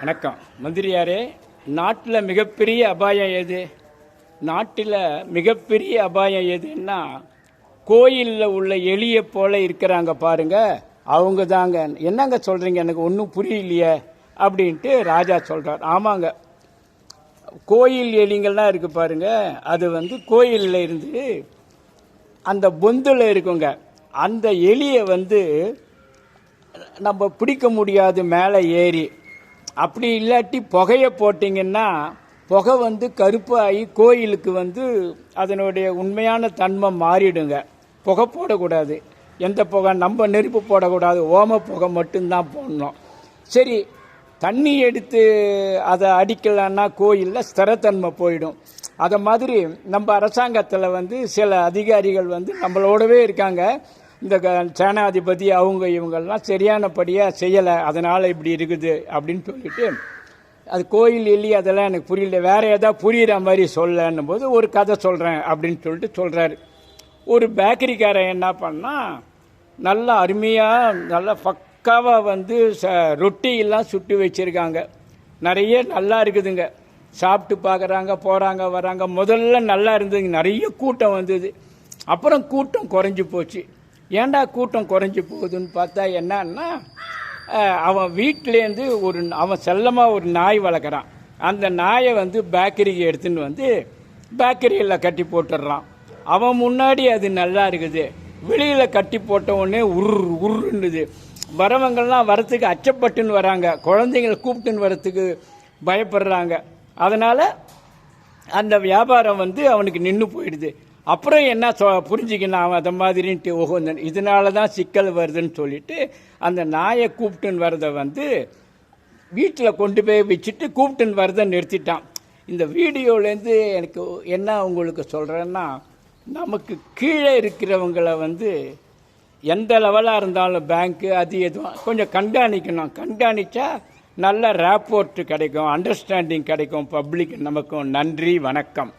வணக்கம். மந்திரியாரே நாட்டில் மிகப்பெரிய அபாயம் எது நாட்டில் மிகப்பெரிய அபாயம் எதுன்னா கோயிலில் உள்ள எலியை போல இருக்கிறாங்க பாருங்க. அவங்க தாங்க என்னங்க சொல்கிறீங்க எனக்கு ஒன்றும் புரியலையே அப்படின்ட்டு ராஜா சொல்கிறார் ஆமாங்க. கோயில் எலிங்கள்லாம் இருக்குது பாருங்க. அது வந்து கோயிலில் இருந்து அந்த பொந்தில் இருக்குங்க. அந்த எலியை வந்து நம்ம பிடிக்க முடியாது மேலே ஏறி. அப்படி இல்லாட்டி புகையை போட்டிங்கன்னா புகை வந்து கருப்பாகி கோயிலுக்கு வந்து அதனுடைய உண்மையான தன்மை மாறிடுங்க. புகை போடக்கூடாது. எந்த புகை? நம்ம நெருப்பு போடக்கூடாது. ஓம புகை மட்டும்தான் போடணும். சரி தண்ணி எடுத்து அதை அடிக்கலான்னா கோயிலில் ஸ்திரத்தன்மை போயிடும். அதை மாதிரி நம்ம அரசாங்கத்தில் வந்து சில அதிகாரிகள் வந்து நம்மளோடவே இருக்காங்க. இந்த க- சேனாதிபதி அவங்க இவங்கெல்லாம் சரியானபடியாக செய்யலை. அதனால் இப்படி இருக்குது அப்படின்னு சொல்லிட்டு அது கோயில் எலி அதெல்லாம் எனக்கு புரியல. வேற ஏதாவது புரியுற மாதிரி சொல்லன்னும் போது ஒரு கதை சொல்கிறேன் அப்படின்னு சொல்லிட்டு சொல்கிறாரு ஒரு பேக்கரிக்காரன் என்ன பண்ணால் நல்லா அருமையாக நல்லா பக்காவாக வந்து ச ரொட்டியெல்லாம் சுட்டு வச்சுருக்காங்க. நிறைய நல்லா இருக்குதுங்க. சாப்பிட்டு பார்க்குறாங்க போகிறாங்க வராங்க. முதல்ல நல்லா இருந்ததுங்க. நிறைய கூட்டம் வந்தது. அப்புறம் கூட்டம் குறைஞ்சி போச்சு. ஏன்டா கூட்டம் குறைஞ்சி போகுதுன்னு பார்த்தா என்னன்னா அவன் வீட்டிலேருந்து ஒரு அவன் செல்லமாக ஒரு நாய் வளர்க்குறான். அந்த நாயை வந்து பேக்கரிக்கு எடுத்துன்னு வந்து பேக்கரியில் கட்டி போட்டுடுறான். அவன் முன்னாடி அது நல்லா இருக்குது. வெளியில் கட்டி போட்ட உடனே உரு உருன்னுது வரவங்கள்லாம் வரத்துக்கு அச்சப்பட்டுன்னு வராங்க. குழந்தைங்களை கூப்பிட்டுன்னு வரத்துக்கு பயப்படுறாங்க. அதனால் அந்த வியாபாரம் வந்து அவனுக்கு நின்று போயிடுது. அப்புறம் என்ன சொ புரிஞ்சுக்கணும் அவன் அதை மாதிரின்ட்டு உகந்தன் இதனால தான் சிக்கல் வருதுன்னு சொல்லிட்டு அந்த நாயை கூப்பிட்டுன்னு வரதை வந்து வீட்டில் கொண்டு போய் வச்சுட்டு கூப்பிட்டுன்னு வரதை நிறுத்திட்டான். இந்த வீடியோலேருந்து எனக்கு என்ன உங்களுக்கு சொல்கிறேன்னா நமக்கு கீழே இருக்கிறவங்கள வந்து எந்த லெவலாக இருந்தாலும் பேங்க்கு அது எதுவும் கொஞ்சம் கண்காணிக்கணும். கண்காணித்தா நல்ல ரேப்போர்ட் கிடைக்கும் அண்டர்ஸ்டாண்டிங் கிடைக்கும் பப்ளிக் நமக்கும். நன்றி வணக்கம்.